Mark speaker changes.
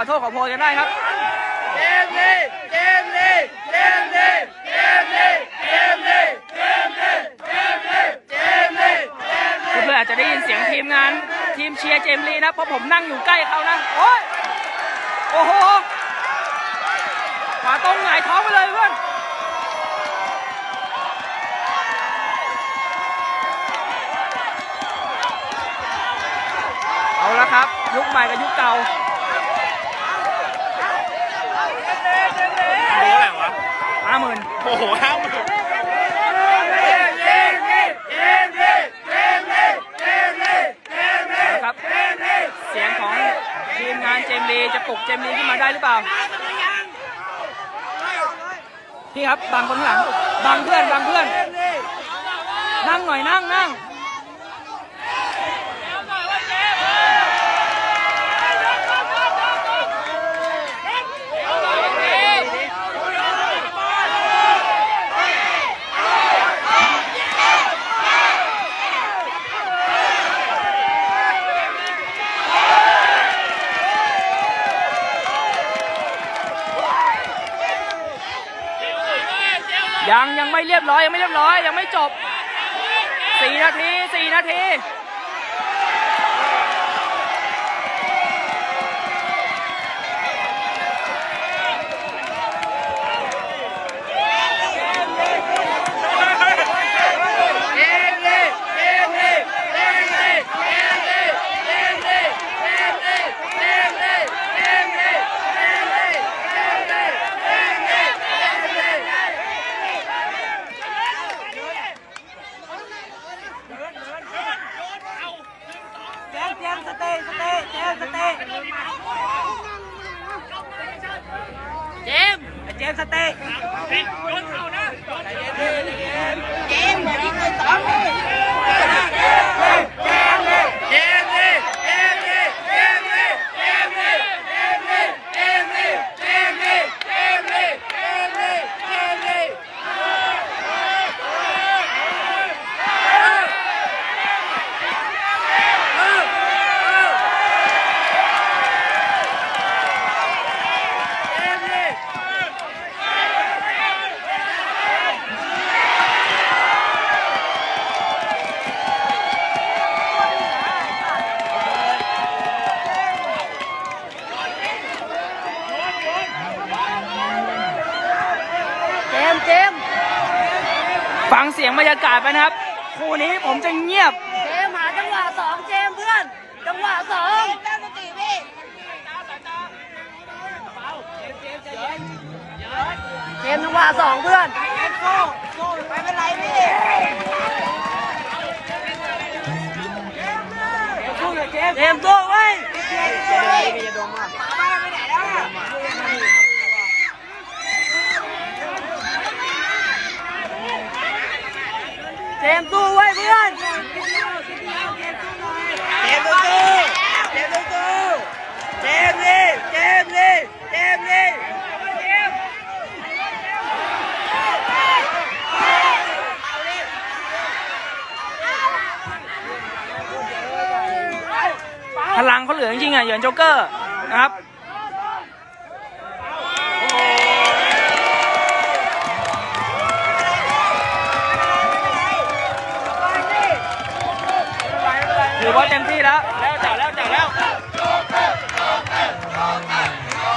Speaker 1: อโทษขอโพยกันได้ครับ
Speaker 2: เกมนี้เกมนี้เกมนี้เกมนี้เกมนี้เกมนี้เกมนี้เกมนี้เกมนี้
Speaker 1: เพื่อนๆอาจจะได้ยินเสียงทีมงาน ทีมเชียร์เจมส์ลีนะเพราะผมนั่งอยู่ใกล้เขานะโอ้ยโอ้โหขวาตรงหงายท้องไปเลยเพื่อนเอาละครับ ยุคใหม่กับยุคเก่า
Speaker 3: โอ้อะไรวะ
Speaker 1: ห้าหมื่น
Speaker 3: โอ้โหห้าหมื่น
Speaker 2: เกมนี้เกมนี้เกมนี้เกมนี้เกมนี้
Speaker 1: ครับเสียงของทีมงานเจมส์ลีจะปลุกเจมส์ลีขึ้นมาได้หรือเปล่าพี่ครับบังคนข้างหลังบังเพื่อนบังเพื่อน นั่งหน่อยนั่งนั่ง ยังยังไม่เรียบร้อยยังไม่เรียบร้อยยังไม่จบสี่นาทีสี่นาที
Speaker 2: เตรียม
Speaker 4: สเตย์สเตย์เตรียมสเตย์เจมส์เจมส์สเตย์ เฮ้ยโย
Speaker 2: นเข่านะ เจ
Speaker 4: มส์เจมส์
Speaker 1: ฟังเสียงบรรยากาศไปนะครับ คู่นี้ผมจะเงียบ
Speaker 4: เจมส์หาจังหวะสองเจมส์เพื่อน จังหวะสองเจมส์จังหวะสองเพื่อนโซ่โซ่ไม่เป็นไรพี่เจมส์โซ่ไว้เจมส์สู้ไว้เพื่อน
Speaker 2: เกมสู้เกมสู้เกมสู้เกมนี้เกมนี้เกมนี้
Speaker 1: พ ลังเขาเหลือจริงๆอะเหยือนโจ๊กเกอร์นะครับถือว่าเต็มที่แล้ว แล้วจ๋าแล้วจ๋าแล้ว